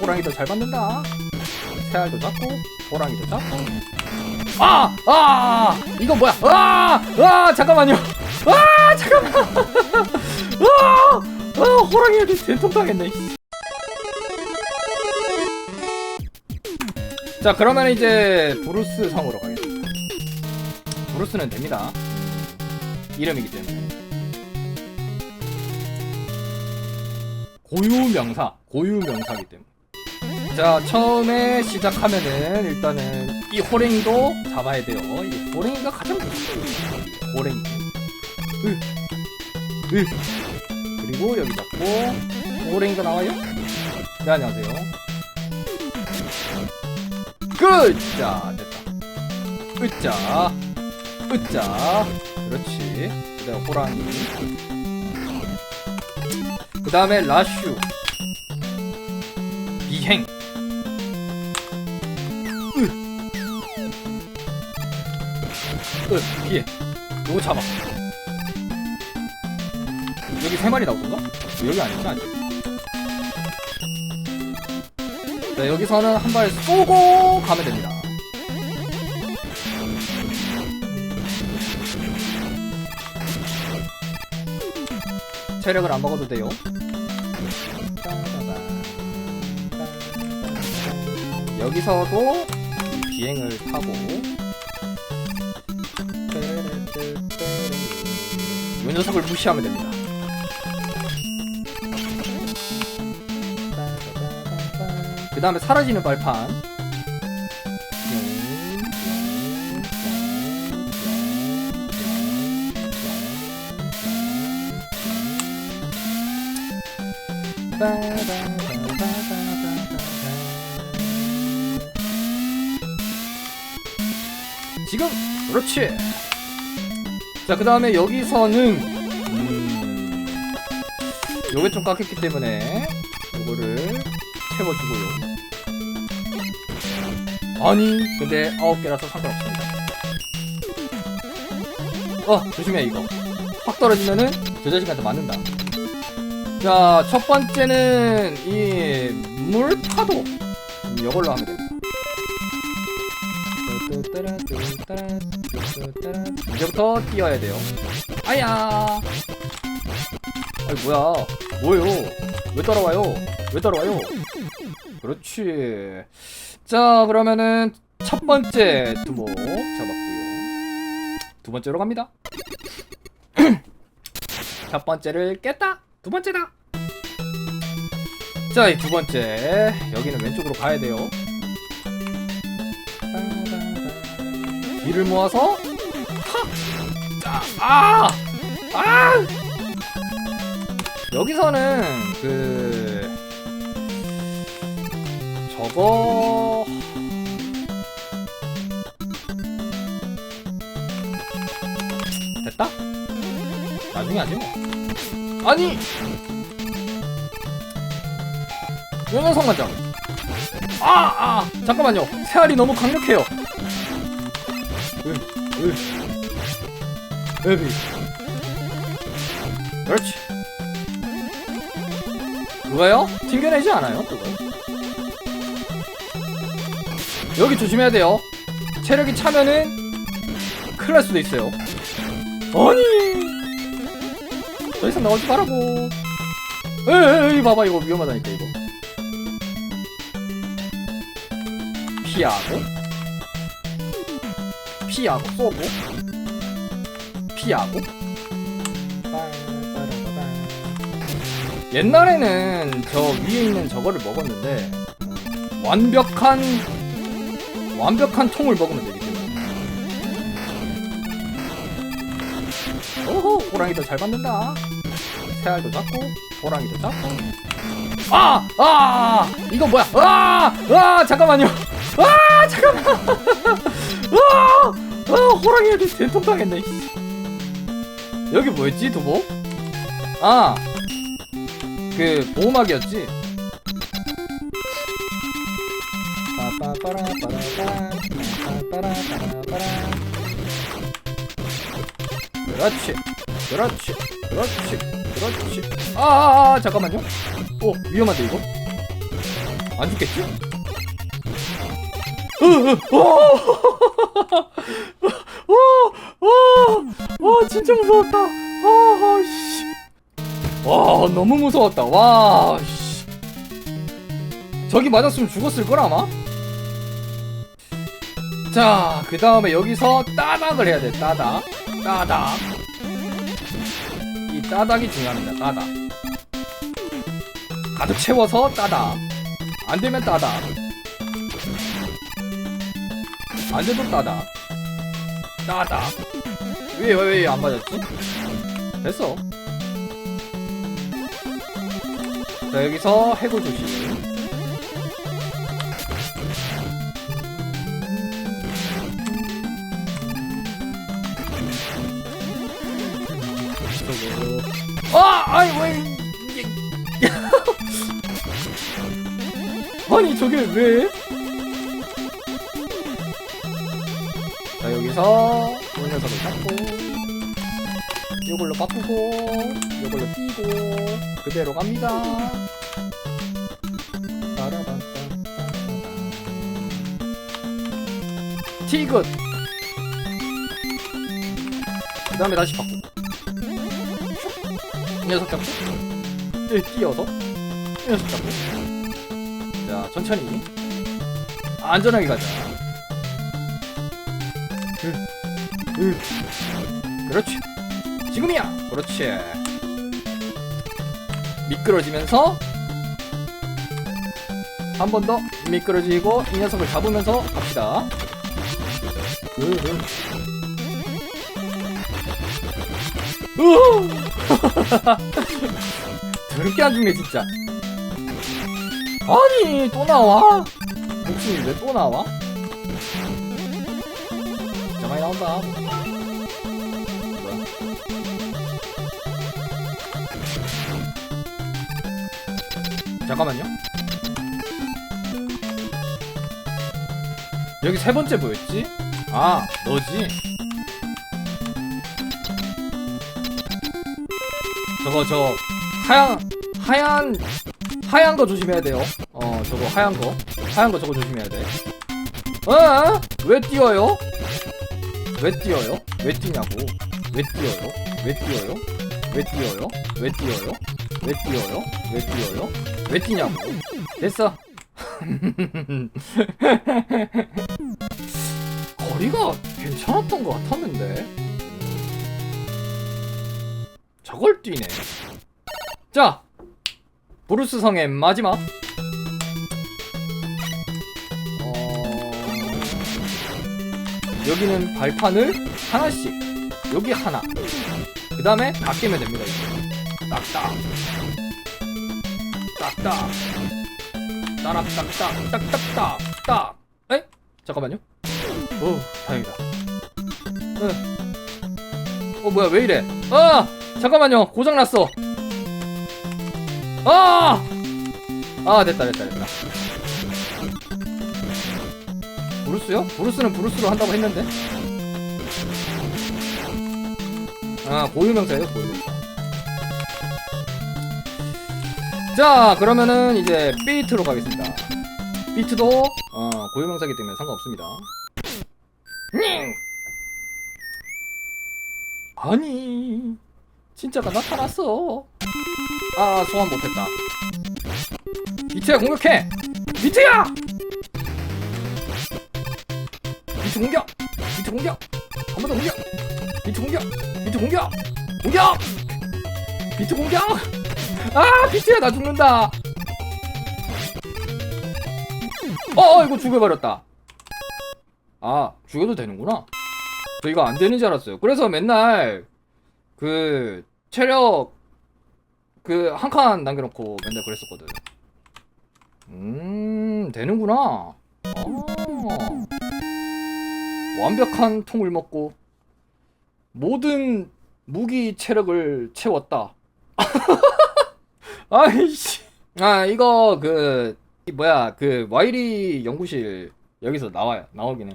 호랑이도 잘 받는다. 새알도 잡고 호랑이도 잡고. 아! 아! 이거 뭐야? 아! 아! 잠깐만요. 아! 잠깐만. 아! 아! 호랑이한테 된통 당했네. 자, 그러면 이제 브루스 성으로 가겠습니다. 브루스는 됩니다. 이름이기 때문에. 고유 명사, 고유 명사기 때문에. 자, 처음에 시작하면은 일단은 이 호랭이도 잡아야 돼요. 이 호랭이가 가장 중요해요. 호랭이. 으, 으. 그리고 여기 잡고 호랭이가 나와요. 네, 안녕하세요. 끝! 자, 됐다. 으짜, 으짜. 그렇지. 그 다음 호랑이. 그 다음에 라슈. 비행. 으, 피해. 요거 잡아. 여기 세 마리 나오던가? 여기 아니지, 아직. 자, 여기서는 한 발 쏘고 가면 됩니다. 체력을 안 먹어도 돼요. 여기서도 이 비행을 타고 이 녀석을 무시하면 됩니다. 그 다음에 사라지는 발판. 지금 그렇지. 자, 그 다음에 여기서는 음, 요게 좀 깎였기 때문에 요거를 채워주고요. 아니, 근데 아홉 개라서 상관없습니다. 어, 조심해 이거. 확 떨어지면은 저 자식한테 맞는다. 자, 첫 번째는 이 물파도 음, 이걸로 하면 됩니다. 이제부터 뛰어야 돼요. 아야. 아이 뭐야? 뭐예요? 왜 따라와요? 왜 따라와요? 그렇지. 자, 그러면은 첫 번째 두목 잡았고요. 두 번째로 갑니다. 첫 번째를 깼다. 두 번째다. 자, 이 두 번째. 여기는 왼쪽으로 가야 돼요. 뒤를 모아서 하! 자, 아! 아! 여기서는 그 저거 됐다? 나중에 하지 뭐. 아니! 요 녀석 맞아. 아! 아! 잠깐만요. 새알이 너무 강력해요. 으, 으. 그렇지. 그거요? 튕겨내지 않아요, 그거. 여기 조심해야 돼요. 체력이 차면은 큰일 날 수도 있어요. 아니! 더 이상 나오지 말라고. 에이, 봐봐, 이거 위험하다니까, 이거. 피하고. 피하고, 쏘고. 피하고. 옛날에는 저 위에 있는 저거를 먹었는데 완벽한 완벽한 통을 먹으면 되기 때문에 오호 호랑이도 잘 받는다 새알도 잡고 호랑이도 잡고 아! 아! 이거 뭐야? 아! 아! 잠깐만요. 아! 잠깐만. 아! 아! 호랑이한테 된통 당했네. 여기 뭐였지, 도보? 아! 그 보호막이었지. 그렇지, 그렇지, 그렇지, 그렇지. 아, 아, 아 잠깐만요. 오, 위험한데 이거? 안 죽겠지? 으, 으, 와, 와, 와, 와, 진짜 무서웠다. 아, 씨. 와, 너무 무서웠다. 와, 씨. 저기 맞았으면 죽었을 걸 아마. 자, 그 다음에 여기서 따닥을 해야 돼. 따닥, 따닥. 이 따닥이 중요합니다. 따닥. 가득 채워서 따닥. 안 되면 따닥. 안 돼도 따닥. 따닥. 왜, 왜, 왜 안 맞았지? 됐어. 자, 여기서 해골 조심. 아! 아이, 왜. 아니, 저게 왜? 자, 여기서 이 녀석을 잡고, 요걸로 바꾸고, 요걸로 띄고, 그대로 갑니다. 티굿! 그 다음에 다시 바꾸고. 이 녀석 잡고, 예, 뛰어서, 이 녀석 잡고. 자, 천천히. 안전하게 가자. 으. 그렇지. 지금이야. 그렇지. 미끄러지면서 한 번 더 미끄러지고 이 녀석을 잡으면서 갑시다. 으, 으. 으. 더럽게 안 죽네 진짜. 아니 또 나와? 목숨이 왜 또 나와? 진짜 많이 나온다. 잠깐만요. 여기 세 번째 뭐였지? 아, 너지? 저거 저 하얀 하얀 하얀 거 조심해야 돼요. 어, 저거 하얀 거. 하얀 거 저거 조심해야 돼. 어? 왜 뛰어요? 왜 뛰어요? 왜 뛰냐고? 왜 뛰어요? 왜 뛰어요? 왜 뛰어요? 왜 뛰어요? 왜 뛰어요? 왜 뛰어요? 왜 뛰냐고? 됐어. 거리가 괜찮았던 것 같았는데. 저걸 뛰네. 자, 브루스 성의 마지막. 어... 여기는 발판을 하나씩. 여기 하나. 그 다음에 다 깨면 됩니다. 이제. 딱딱. 딱딱. 따락 딱딱. 딱딱딱. 딱. 에? 잠깐만요. 오, 다행이다. 응. 어, 뭐야, 왜 이래? 아! 잠깐만요. 고장났어. 아! 아, 됐다, 됐다, 됐다. 브루스요? 브루스는 브루스로 한다고 했는데? 아, 고유명사예요, 고유명사. 자, 그러면은 이제 비트로 가겠습니다. 비트도 어, 고유명사기 때문에 상관없습니다. 닝! 아니, 진짜가 나타났어. 아, 소환 못했다. 비트야 공격해! 비트야! 비트 공격! 비트 공격! 한 번 더 공격! 비트 공격! 비트 공격! 공격! 비트 공격! 아, 비트야 나 죽는다. 어, 어 이거 죽여버렸다. 아, 죽여도 되는구나. 저 이거 안 되는 줄 알았어요. 그래서 맨날 그 체력 그 한 칸 남겨놓고 맨날 그랬었거든. 음, 되는구나. 아, 완벽한 통을 먹고 모든 무기 체력을 채웠다. 아이씨. 아, 이거 그 이 뭐야 그 와이리 연구실 여기서 나와요. 나오긴 해.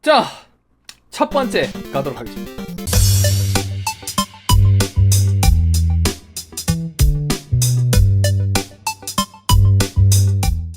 자, 첫 번째 가도록 하겠습니다.